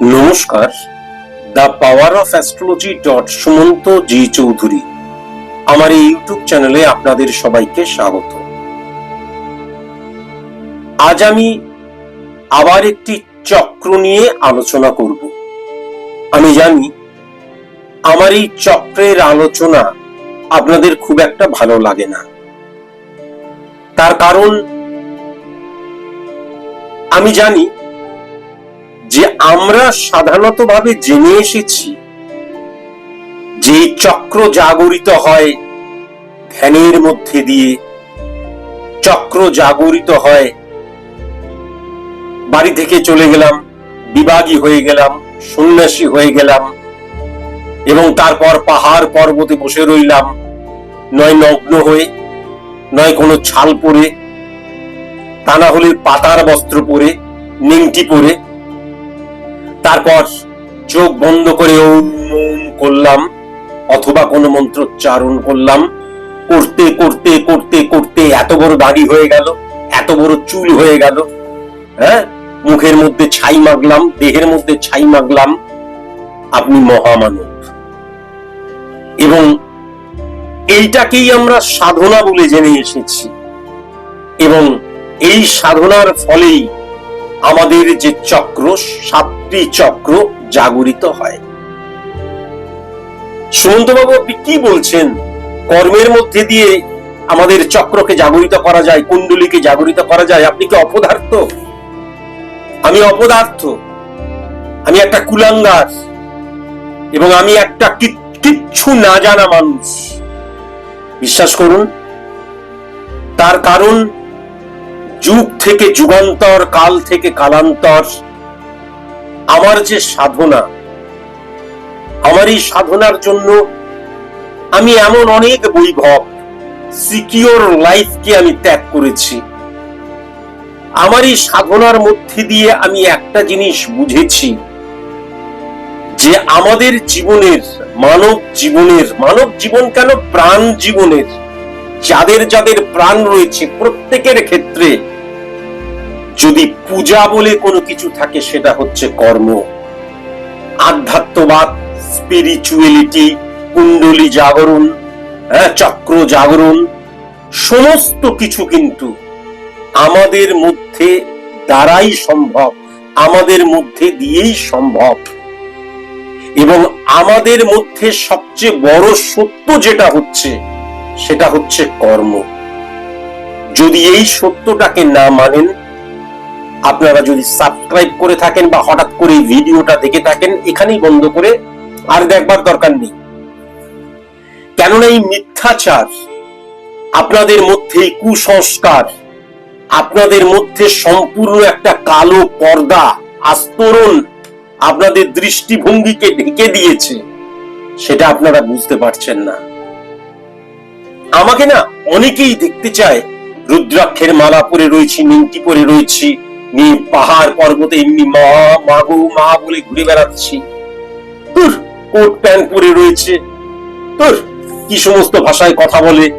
নমস্কার। The power of astrology dot Sumanta G Chowdhury. আমার এই ইউটিউব চ্যানেলে আপনাদের সবাইকে স্বাগত। আজ আমি আবার একটি চক্র নিয়ে আলোচনা করব। আমি জানি আমার এই চক্রের আলোচনা আপনাদের খুব একটা ভালো লাগে না। তার কারণ আমি জানি যে আমরা সাধারণতভাবে জেনে এসেছি যে চক্র জাগরিত হয় ধ্যানের মধ্যে দিয়ে, চক্র জাগরিত হয়, বাড়ি থেকে চলে গেলাম, বিভাগী হয়ে গেলাম, সন্ন্যাসী হয়ে গেলাম, এবং তারপর পাহাড় পর্বতে বসে রইলাম, নয় নগ্ন হয়ে, নয় কোনো ছাল পরে, তা না হলে পাতার বস্ত্র পরে, নিংটি পরে তারপর চোখ বন্ধ করে ওম করলাম, অথবা কোনো মন্ত্রোচ্চারণ করলাম। করতে করতে করতে করতে এত বড় দাড়ি হয়ে গেল, এত বড় চুল হয়ে গেল। হ্যাঁ? মুখের মধ্যে ছাই মাগলাম দেহের মধ্যে ছাই মাগলাম আপনি মহামানব। এবং এইটাকেই আমরা সাধনা বলে জেনে এসেছি। এবং এই সাধনার ফলেই আমাদের যে চক্র, সাতটি চক্র জাগরিত হয়। সুমন্তবাবু আপনি কি বলছেন? কর্মের মধ্যে দিয়ে আমাদের চক্রকে জাগরিত করা যায়, কুণ্ডলীকে জাগরিত করা যায়, আপনি কি অপদার্থ? আমি অপদার্থ। আমি একটা কুলাঙ্গার এবং আমি একটা কিচ্ছু না জানা মানুষ। বিশ্বাস করুন, তার কারণ যুগ থেকে যুগান্তর, কাল থেকে কালান্তর। আমার যে সাধনা আমার এই সাধনার জন্য আমি এমন অনেক বৈভব সিকিওর লাইফকে আমি ত্যাগ করেছি। আমার এই সাধনার মধ্যে দিয়ে আমি একটা জিনিস বুঝেছি যে আমাদের জীবনের, মানব জীবনের, মানব জীবন কেন প্রাণ জীবনের যাদের যাদের প্রাণ রয়েছে প্রত্যেকের ক্ষেত্রে যদি পূজা বলে কোনো কিছু থাকে সেটা হচ্ছে কর্ম। আধ্যাত্মবাদ স্পিরিচুয়ালিটি কুণ্ডলী জাগরণ হ্যাঁ, চক্র জাগরণ সমস্ত কিছু কিন্তু আমাদের মধ্যে দ্বারাই সম্ভব আমাদের মধ্যে দিয়েই সম্ভব। এবং আমাদের মধ্যে সবচেয়ে বড় সত্য যেটা হচ্ছে সেটা হচ্ছে কর্ম। যদি এই সত্যটাকে না মানেন, আপনারা যদি সাবস্ক্রাইব করে থাকেন বা হঠাৎ করে এই ভিডিওটা দেখে থাকেন, এখানেই বন্ধ করে আর দেখবার দরকার নেই। কেননা এই মিথ্যাচার আপনাদের মধ্যে কুসংস্কার, আপনাদের মধ্যে সম্পূর্ণ একটা কালো পর্দা, আস্তরণ আপনাদের দৃষ্টিভঙ্গিকে ঢেকে দিয়েছে, সেটা আপনারা বুঝতে পারছেন না। আমাকে না অনেকেই দেখতে চায়। রুদ্রাক্ষের মালা পরে রয়েছি নিমকি পরে রয়েছি। নিয়ে পাহাড় পর্বতে এমনি মা মাগো মা বলে ঘুরে বেড়াচ্ছি। তোর কোট প্যান্ট পরে রয়েছে। তোর কি সমস্ত ভাষায় কথা বলে।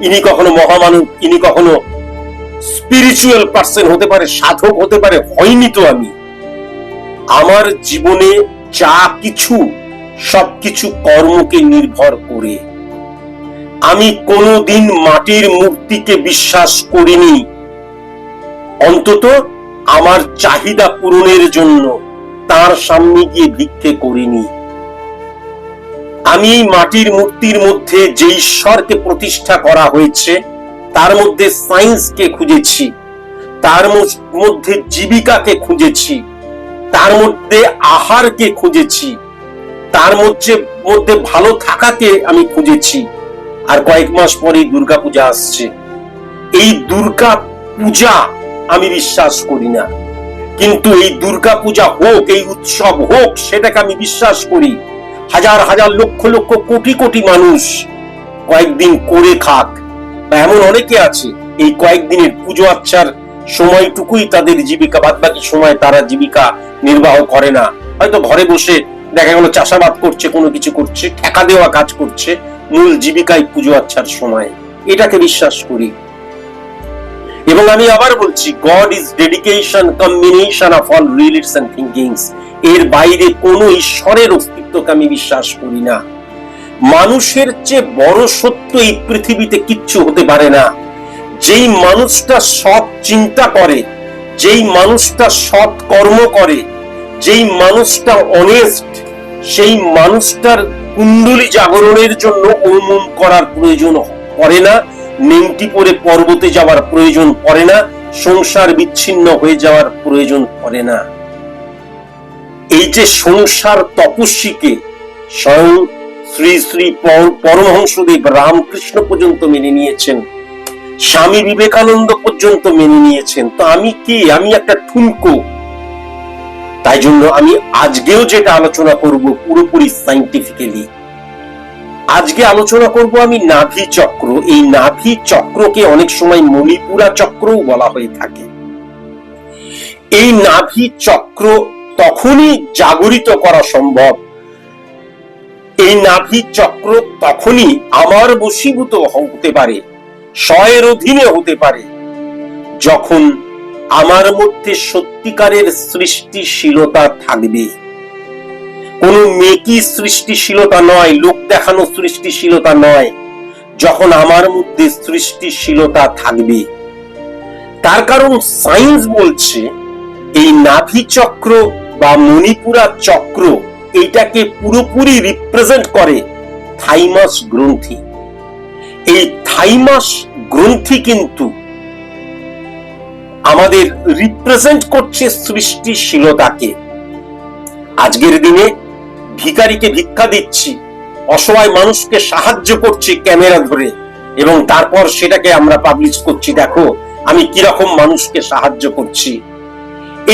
ইনি কখনো মহামানব, ইনি কখনো স্পিরিচুয়াল পার্সন হতে পারে, সাধক হতে পারে, হয়নি তো আমি। আমার জীবনে যা কিছু, সবকিছু কর্মকে নির্ভর করে। আমি কোনোদিন মাটির মূর্তিকে বিশ্বাস করিনি। অন্তত আমার চাহিদা পূরণের জন্য তার সামনে গিয়ে ভিক্ষে করিনি। আমি মাটির মূর্তির মধ্যে যে ঈশ্বরকে প্রতিষ্ঠা করা হয়েছে, তার মধ্যে সায়েন্সকে খুঁজেছি, তার মধ্যে জীবিকাকে খুঁজেছি, তার মধ্যে আহারকে খুঁজেছি, তার মধ্যে মধ্যে ভালো থাকাকে আমি খুঁজেছি। আর কয়েক মাস পরেই দুর্গা পূজা আসছে। এই দুর্গা পূজা আমি বিশ্বাস করি না। কিন্তু এই দুর্গা পূজা হোক, এই উৎসব হোক, সেটাকে আমি বিশ্বাস করি। হাজার হাজার, লক্ষ লক্ষ, কোটি কোটি মানুষ কয়েকদিন করে খাক। বা এমন অনেকে আছে, এই কয়েকদিনের পুজো আচ্ছার সময়টুকুই তাদের জীবিকা বাদ বাকি সময় তারা জীবিকা নির্বাহ করে না। হয়তো ঘরে বসে দেখা গেল চাষাবাদ করছে, কোনো কিছু করছে, ঠেকা দেওয়া কাজ করছে মূল জীবিকায় পুজো আচ্ছার সময়। এটাকে বিশ্বাস করি। এবং আমি আবার বলছি God is dedication combination of all realities and thinkings এর বাইরে কোনো ঈশ্বরের অস্তিত্বকে আমি বিশ্বাস করি না। মানুষের চেয়ে বড় সত্য এই পৃথিবীতে কিচ্ছু হতে পারে না। যেই মানুষটা সৎ চিন্তা করে, যেই মানুষটা সৎ কর্ম করে, যেই মানুষটা অনেস্ট সেই মানুষটার কুণ্ডলী জাগরণের জন্য অনুমন করার প্রয়োজন পড়ে না, নেমটি পরে পর্বতে যাওয়ার প্রয়োজন পড়ে না, সংসার বিচ্ছিন্ন হয়ে যাওয়ার প্রয়োজন পড়ে না। এই যে সংসার তপস্বীকে স্বয়ং শ্রী শ্রী পর- পরমহংসদেব রামকৃষ্ণ পর্যন্ত মেনে নিয়েছেন, স্বামী বিবেকানন্দ পর্যন্ত মেনে নিয়েছেন, তো আমি কি? আমি একটা ঠুনকো। তাই জন্য আমি আজকেও যেটা আলোচনা করব পুরোপুরি সাইন্টিফিক্যালি আজকে আলোচনা করব আমি নাভি চক্র। এই নাভি চক্রকে অনেক সময় মণিপুরা চক্রও বলা হয়ে থাকে। এই নাভি চক্র তখনই জাগরিত করা সম্ভব। এই নাভি চক্র তখনই আমার বশীভূত হতে পারে স্বয়ের অধীনে হতে পারে, যখন আমার মধ্যে সত্যিকারের সৃষ্টিশীলতা থাকবে। কোনো মেকি সৃষ্টিশীলতা নয়, লোক দেখানো সৃষ্টিশীলতা নয়, যখন আমার মধ্যে সৃষ্টিশীলতা থাকবে। তার কারণ সায়েন্স বলছে, এই নাভি চক্র বা মণিপুরা চক্র এইটাকে পুরোপুরি রিপ্রেজেন্ট করে থাইমাস গ্রন্থি। এই থাইমাস গ্রন্থি কিন্তু আমাদের রিপ্রেজেন্ট করছে সৃষ্টিশীলতাকে। আজকের দিনে ভিখারিকে ভিক্ষা দিচ্ছি, অসহায় মানুষকে সাহায্য করছি ক্যামেরা ধরে, এবং তারপর সেটাকে আমরা পাবলিশ করছি, দেখো আমি কীরকম মানুষকে সাহায্য করছি।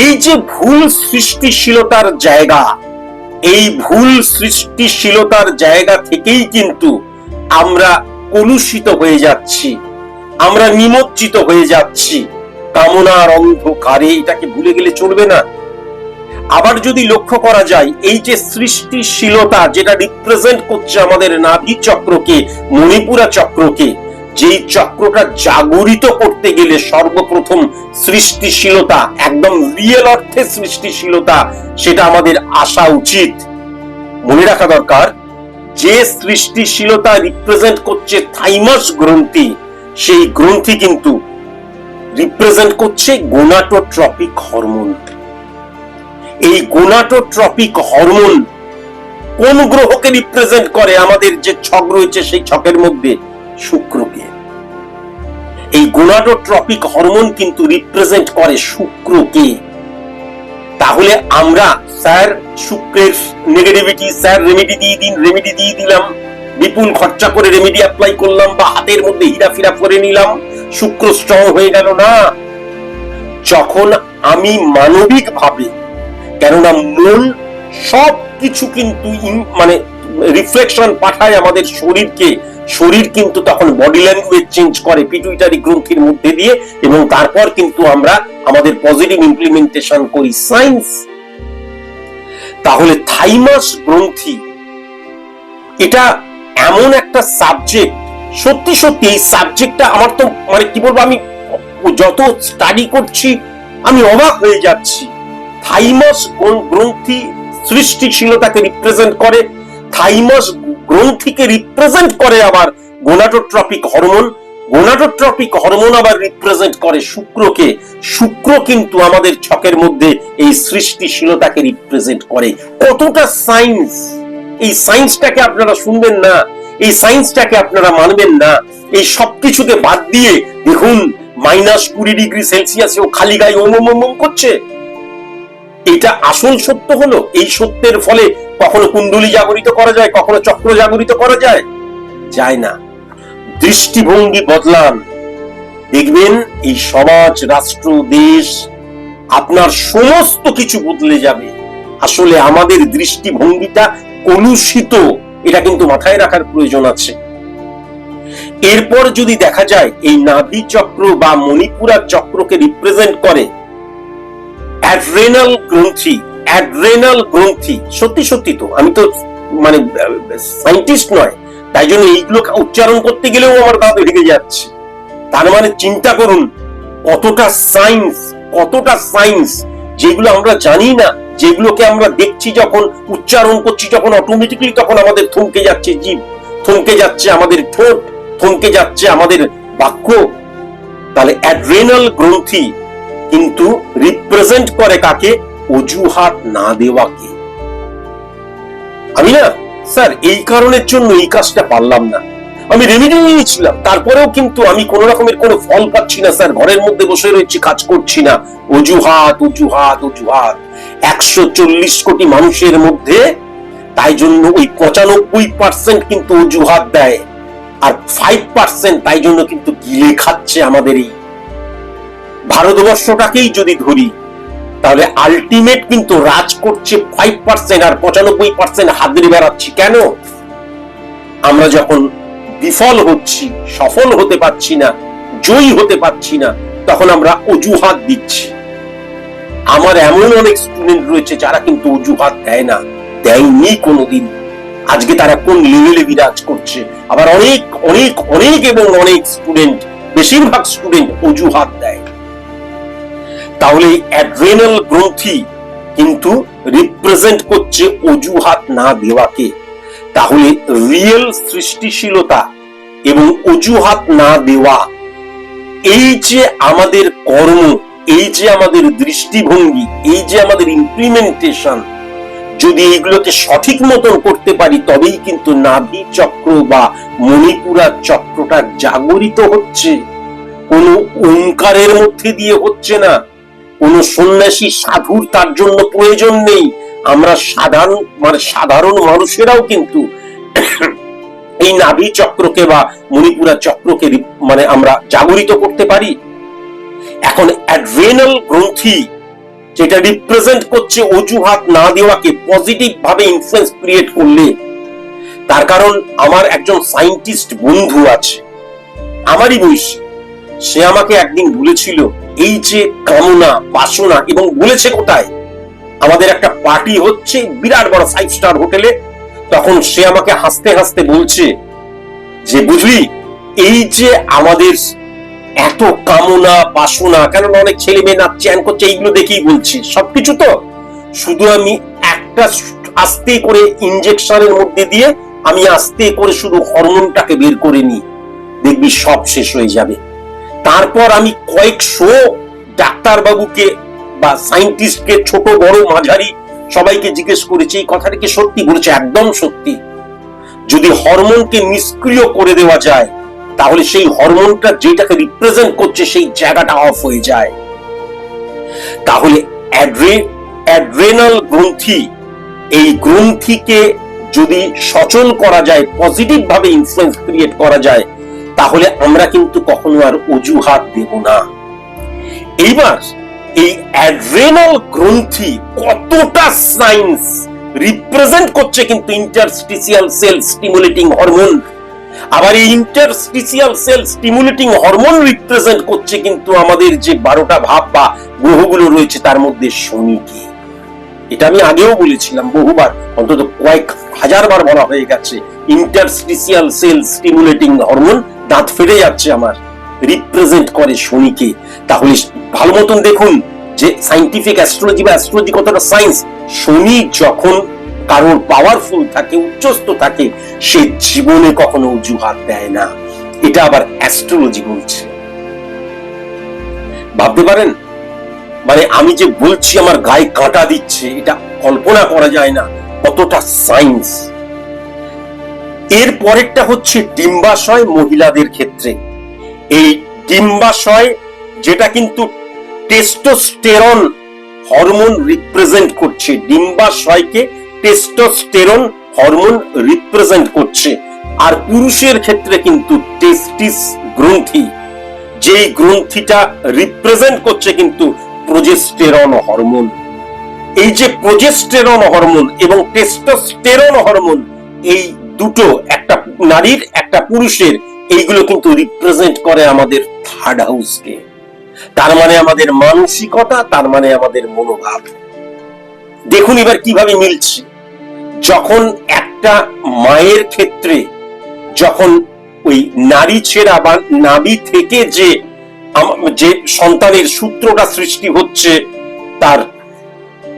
এই যে ভুল সৃষ্টিশীলতার জায়গা, এই ভুল সৃষ্টিশীলতার জায়গা থেকেই কিন্তু আমরা কলুষিত হয়ে যাচ্ছি, আমরা নিমজ্জিত হয়ে যাচ্ছি। কামনার অন্ধকারে এটাকে ভুলে গেলে চলবে না। আবার যদি লক্ষ্য করা যায়, এই যে সৃষ্টিশীলতা যেটা রিপ্রেজেন্ট করছে আমাদের নাভি চক্রকে, মণিপুরা চক্রকে, যেই চক্রটা জাগরিত করতে গেলে সর্বপ্রথম সৃষ্টিশীলতা, একদম রিয়েল অর্থে সৃষ্টিশীলতা, সেটা আমাদের আসা উচিত। মনে রাখা দরকার, যে সৃষ্টিশীলতা রিপ্রেজেন্ট করছে থাইমাস গ্রন্থি, সেই গ্রন্থি কিন্তু রিপ্রেজেন্ট করছে গোনাটোট্রপিক হরমোন এই গোনাটোট্রপিক হরমোন কোন গ্রহকে রিপ্রেজেন্ট করে? আমাদের যে ছক রয়েছে, সেই ছকের মধ্যে শুক্রকে। এই গোনাটোট্রপিক হরমোন কিন্তু রিপ্রেজেন্ট করে শুক্রকে। তাহলে আমরা, স্যার, শুক্রের নেগেটিভিটি স্যার রেমেডি দিয়ে দিন রেমেডি দিয়ে দিলাম। বিপুল খরচা করে রেমেডি অ্যাপ্লাই করলাম বা হাতের মধ্যে হীরা ফিরা করে নিলাম। শুক্র স্ট্রং হয়ে গেল না। যখন আমি মানবিক ভাবে, কেননা মন সব কিছু কিন্তু মানে রিফ্লেকশন পাঠায় আমাদের শরীরকে, শরীর কিন্তু তখন বডি ল্যাঙ্গুয়েজ চেঞ্জ করে পিটুইটারি গ্রন্থির মধ্যে দিয়ে এবং তারপর কিন্তু আমরা আমাদের পজিটিভ ইমপ্লিমেন্টেশন করি সায়েন্স তাহলে থাইমাস গ্রন্থি, এটা এমন একটা সাবজেক্ট সত্যি সত্যি, এই সাবজেক্টটা আমার তো মানে কি বলব, আমি যত স্টাডি করছি, আমি অবাক হয়ে যাচ্ছি। থাইমাস গ্রন- গ্রন্থি সৃষ্টিশীলতাকে রিপ্রেজেন্ট করে? থাইমাস গ্রন্থিকে রিপ্রেজেন্ট করে আবার গোনাটোট্রপিক হরমোন? গোনাটোট্রপিক হরমোন আবার রিপ্রেজেন্ট করে শুক্রকে? শুক্র কিন্তু আমাদের ছকের মধ্যে এই সৃষ্টিশীলতাকে রিপ্রেজেন্ট করে। কতটা সায়েন্স এই সায়েন্সটাকে আপনারা শুনবেন না। এই সায়েন্সটাকে আপনারা মানবেন না। এই সবকিছুকে বাদ দিয়ে দেখুন মাইনাস কুড়ি ডিগ্রি সেলসিয়াসেও খালি গায়ে ওম ওম ওম ওম করছে। এটা আসল সত্য হলো, এই সত্যের ফলে কখনো কুণ্ডলী জাগরিত করা যায়, কখনো চক্র জাগরিত করা যায়। যায় না। দৃষ্টিভঙ্গি বদলান। দেখবেন এই সমাজ, রাষ্ট্র, দেশ, আপনার সমস্ত কিছু বদলে যাবে। আসলে আমাদের দৃষ্টিভঙ্গিটা কলুষিত। এটা কিন্তু মাথায় রাখার প্রয়োজন আছে। এরপর যদি দেখা যায় এই নাভি চক্র বা মণিপুরা চক্রকে রিপ্রেজেন্ট করে অ্যাড্রেনাল গ্রন্থি অ্যাড্রেনাল গ্রন্থি, সত্যি সত্যি তো, আমি তো মানে সাইন্টিস্ট নয়, তাই জন্য এইগুলো উচ্চারণ করতে গেলেও আমার দাঁত ভেঙে যাচ্ছে। তার মানে চিন্তা করুন, কতটা সায়েন্স কতটা সায়েন্স যেগুলো আমরা জানি না যেগুলোকে আমরা দেখছি যখন, উচ্চারণ করছি যখন অটোমেটিকলি তখন আমাদের থমকে যাচ্ছে জীব, থমকে যাচ্ছে আমাদের ঠোঁট, থমকে যাচ্ছে আমাদের বাক্য। তাহলে অ্যাড্রেনাল গ্রন্থি কিন্তু রিপ্রেজেন্ট করে কাকে? অজুহাত না দেওয়াকে। আমি না, স্যার, এই কারণের জন্য এই কাজটা পারলাম না। আমি রেমিডি নিয়েছিলাম, তারপরেও কিন্তু আমি কোন রকমের কোনো ফল পাচ্ছি না, স্যার, ঘরের মধ্যে বসে রয়েছি, কাজ করছি না। অজুহাত অজুহাত অজুহাত। একশো চল্লিশ কোটি মানুষের মধ্যে, তাই জন্য ওই পঁচানব্বই পার্সেন্ট কিন্তু অজুহাত দেয় আর ফাইভ পার্সেন্ট তাই জন্য কিন্তু গিলে খাচ্ছে আমাদের এই ভারতবর্ষটাকেই যদি ধরি, তাহলে আলটিমেট কিন্তু রাজ করছে ফাইভ পার্সেন্ট আর পঁচানব্বই পার্সেন্ট হাতড়ে বেড়াচ্ছি কেন? আমরা যখন বিফল হচ্ছি, সফল হতে পারছি না, জয়ী হতে পারছি না, তখন আমরা অজুহাত দিচ্ছি। আমার এমন অনেক স্টুডেন্ট রয়েছে যারা কিন্তু অজুহাত দেয় না, দেয়নি কোনোদিন। আজকে তারা কোন লেভেলে বিরাজ করছে? আবার অনেক অনেক অনেক এবং অনেক স্টুডেন্ট বেশিরভাগ স্টুডেন্ট অজুহাত দেয়। তাহলে অ্যাড্রেনাল গ্রন্থি কিন্তু রিপ্রেজেন্ট করছে অজুহাত না দেওয়াকে। তাহলে রিয়েল সৃষ্টিশীলতা এবং অজুহাত না দেওয়া, এই যে আমাদের কর্ম এই যে আমাদের দৃষ্টিভঙ্গি, এই যে আমাদের ইমপ্লিমেন্টেশন যদি এগুলোকে সঠিক মতন করতে পারি, তবেই কিন্তু নাভি চক্র বা মণিপুরা চক্রটা জাগরিত হচ্ছে। কোনো ওঙ্কারের মধ্যে দিয়ে হচ্ছে না। কোন সন্ন্যাসী সাধুর তার জন্য প্রয়োজন নেই। আমরা সাধারণ মানে সাধারণ মানুষেরাও কিন্তু এই নাভি চক্রকে বা মণিপুরা চক্রকে মানে আমরা জাগরিত করতে পারি। এখন অ্যাড্রেনাল গ্রন্থি যেটা রিপ্রেজেন্ট করছে অজুহাত না দেওয়াকে পজিটিভ ভাবে ইনফ্লুয়েন্স ক্রিয়েট করলে, তার কারণ আমার একজন সায়েন্টিস্ট বন্ধু আছে, আমারই বয়সী। সে আমাকে একদিন বলেছিল, এই যে কামনা, বাসনা এবং বলেছে কোথায়? আমাদের একটা পার্টি হচ্ছে, বিরাট বড় ফাইভ স্টার হোটেলে। তখন সে আমাকে হাসতে হাসতে বলছে যে, বুঝলি, এই যে আমাদের এত কামনা, বাসনা, কেননা অনেক ছেলে মেয়ে নাচ চ্যান করছে, এইগুলো দেখেই বলছি। সবকিছু তো শুধু আমি একটা আস্তে করে ইনজেকশনের মধ্যে দিয়ে আমি আস্তে করে শুধু হরমোনটাকে বের করে নিই। দেখবি সব শেষ হয়ে যাবে। তারপর আমি কয়েকশো ডাক্তার বাবুকে বা সায়েন্টিস্টকে ছোট, বড়, মাঝারি সবাইকে জিজ্ঞেস করেছি, এই কথাটা কি সত্যি? বলেছে, একদম সত্যি। যদি হরমোনকে নিষ্ক্রিয় করে দেওয়া যায় তাহলে সেই হরমোনটা যেটাকে রিপ্রেজেন্ট করছে সেই জায়গাটা অফ হয়ে যায়। তাহলে অ্যাড্রেনাল গ্রন্থি, এই গ্রন্থিকে যদি সচল করা যায় পজিটিভ ভাবে ইনফ্লুয়েন্স ক্রিয়েট করা যায়, তাহলে আমরা কিন্তু কখনো আর অজুহাত দেব না। এইবার এই অ্যাড্রেনাল গ্রন্থি কতটা সাইন্স রিপ্রেজেন্ট করছে কিন্তু ইন্টারস্টিসিয়াল সেল স্টিমুলেটিং হরমোন আবার এই interstitial cell stimulating hormone represent করছে কিন্তু আমাদের যে বারোটা ভাব বা গ্রহগুলো রয়েছে, তার মধ্যে শনিকে এটা আমি আগেও বলেছিলাম বহুবার, অন্তত কয়েক হাজার বার বলা হয়ে গেছে ইন্টারস্টিসিয়াল সেল স্টিমুলেটিং হরমোন দাঁত ফেটে যাচ্ছে আমার রিপ্রেজেন্ট করে শনিকে। তাহলে ভালো মতন দেখুন যে সাইন্টিফিক অ্যাস্ট্রোলজি বা অ্যাস্ট্রোলজি কতটা সায়েন্স শনি যখন কারোর পাওয়ারফুল থাকে, উচ্চস্থ থাকে, সে জীবনে কখনো অজুহাত দেয় না। এটা আবার অ্যাস্ট্রোলজি বলছে। ভাবতে পারেন? মানে আমি যে বলছি, আমার গায়ে কাঁটা দিচ্ছে, এটা কল্পনা করা যায় না, কতটা সায়েন্স এর পরেরটা হচ্ছে ডিম্বাশয় মহিলাদের ক্ষেত্রে। এই ডিম্বাশয়, যেটা কিন্তু টেস্টোস্টেরন হরমোন রিপ্রেজেন্ট করছে, ডিম্বাশয়কে টেস্টোস্টেরন হরমোন রিপ্রেজেন্ট করছে। আর পুরুষের ক্ষেত্রে কিন্তু টেস্টিস গ্রন্থি। যেই গ্রন্থিটা রিপ্রেজেন্ট করছে কিন্তু প্রোজেস্টেরন হরমোন এই যে প্রোজেস্টেরন হরমোন এবং টেস্টোস্টেরন হরমোন এই দুটো, একটা নারীর, একটা পুরুষের, এইগুলো কিন্তু রিপ্রেজেন্ট করে আমাদের থার্ড হাউসকে তার মানে আমাদের মানসিকতা, তার মানে আমাদের মনোভাব। দেখুন এবার কীভাবে মিলছে। যখন একটা মায়ের ক্ষেত্রে যখন ওই নারী ছেঁড়া বা নাভি থেকে যে যে সন্তানের সূত্রটা সৃষ্টি হচ্ছে, তার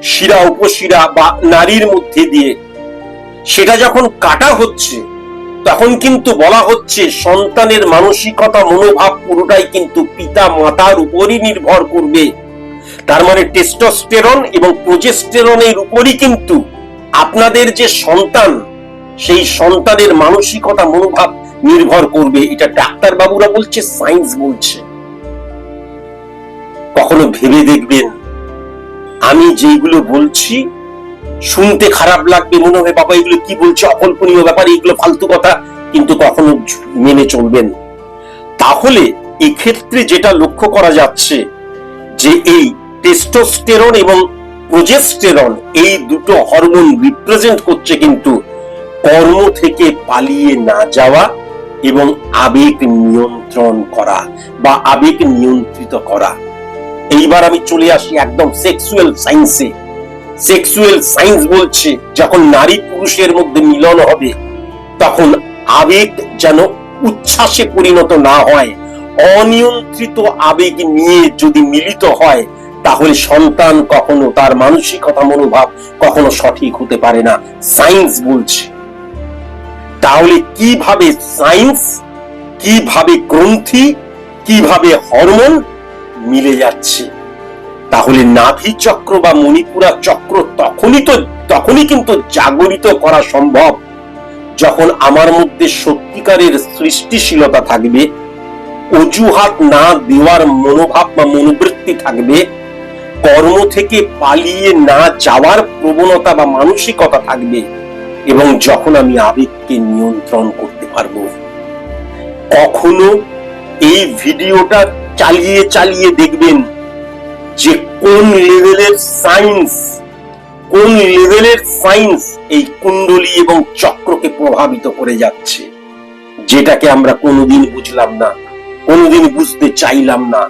শিরা, উপশিরা বা নারীর মধ্যে দিয়ে, সেটা যখন কাটা হচ্ছে, তখন কিন্তু বলা হচ্ছে সন্তানের মানসিকতা, মনোভাব পুরোটাই কিন্তু পিতা মাতার উপরই নির্ভর করবে। তার মানে টেস্টোস্টেরন এবং প্রোজেস্টেরনের উপরই কিন্তু আপনাদের যে সন্তান, সেই সন্তানের মানসিকতা, মনোভাব নির্ভর করবে। এটা ডাক্তার বাবুরা বলছে, সায়েন্স বলছে। কখনো ভেবে দেখবেন, আমি যেগুলো বলছি, শুনতে খারাপ লাগবে মনে হবে বাবা, এগুলো কি বলছে? অকল্পনীয় ব্যাপার, এগুলো ফালতু কথা। কিন্তু কখনো মেনে চলবেন। তাহলে এক্ষেত্রে যেটা লক্ষ্য করা যাচ্ছে, যে এই টেস্টোস্টেরন এবং প্রোজেস্টেরন এই দুটো হরমোন রিপ্রেজেন্ট করছে কিন্তু কর্ম থেকে পালিয়ে না যাওয়া এবং আবেগ নিয়ন্ত্রণ করা বা আবেগ নিয়ন্ত্রিত করা। এইবার আমি চলে আসি একদম সেক্সুয়াল সায়েন্সে সেক্সুয়াল সায়েন্স বলছে, যখন নারী পুরুষের মধ্যে মিলন হবে, তখন আবেগ যেন উচ্ছ্বাসে পরিণত না হয়, অনিয়ন্ত্রিত আবেগ নিয়ে যদি মিলিত হয় তাহলে সন্তান কখনো তার মানসিকতা মনোভাব কখনো সঠিক হতে পারে না। সায়েন্স বলছে। তাহলে কীভাবে সায়েন্স, কীভাবে গ্রন্থি, কীভাবে হরমোন মিলে যাচ্ছে? তাহলে নাভি চক্র বা মণিপুরা চক্র তখনই তো, তখনই কিন্তু জাগরিত করা সম্ভব। যখন আমার মধ্যে সত্যিকারের সৃষ্টিশীলতা থাকবে, অজুহাত না দেওয়ার মনোভাব বা মনোবৃত্তি থাকবে কর্ম থেকে পালিয়ে না যাওয়ার প্রবণতা বা মানসিকতা থাকবে এবং যখন আমি আবেগকে নিয়ন্ত্রণ করতে পারব, কখনো এই ভিডিওটা চালিয়ে চালিয়ে দেখবেন যে কোন লেভেলের সায়েন্স, কোন লেভেলের সায়েন্স এই কুণ্ডলী এবং চক্রকে প্রভাবিত করে যাচ্ছে, যেটাকে আমরা কোনোদিন বুঝলাম না, কোনোদিন বুঝতে চাইলাম না।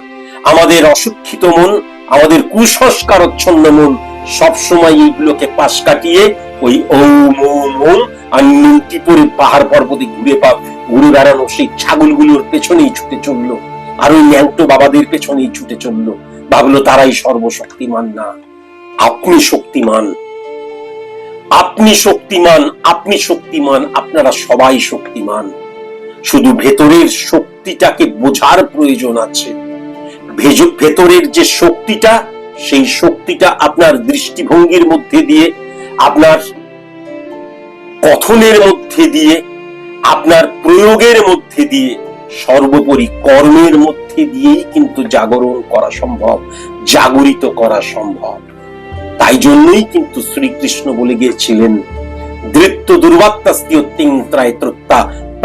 আমাদের অশিক্ষিত মন আমাদের কুসংস্কারচ্ছন্ন মন সবসময় এইগুলোকে পাশ কাটিয়ে ওই ওম আর পরে পাহাড় পর্বতে ঘুরে পা, ঘুরে বেড়ানো সেই ছাগলগুলোর পেছনেই ছুটে চলল। আর ওই ন্যাংটো বাবাদের পেছনেই ছুটে চলল। ভাবলো তারাই সর্বশক্তিমান না, আপনি শক্তিমান। আপনি শক্তিমান আপনি শক্তিমান, আপনারা সবাই শক্তিমান। শুধু ভেতরের শক্তিটাকে বোঝার প্রয়োজন আছে। ভেতরের যে শক্তিটা, সেই শক্তিটা আপনার দৃষ্টিভঙ্গির মধ্যে দিয়ে, আপনার কথনের মধ্যে দিয়ে, আপনার প্রয়োগের মধ্যে দিয়ে, সর্বোপরি কর্মের মধ্যে দিয়েই কিন্তু জাগরণ করা সম্ভব, জাগরিত করা সম্ভব। তাই জন্যই কিন্তু শ্রীকৃষ্ণ বলে গিয়েছিলেন তিং ত্রায় ত্রত্তা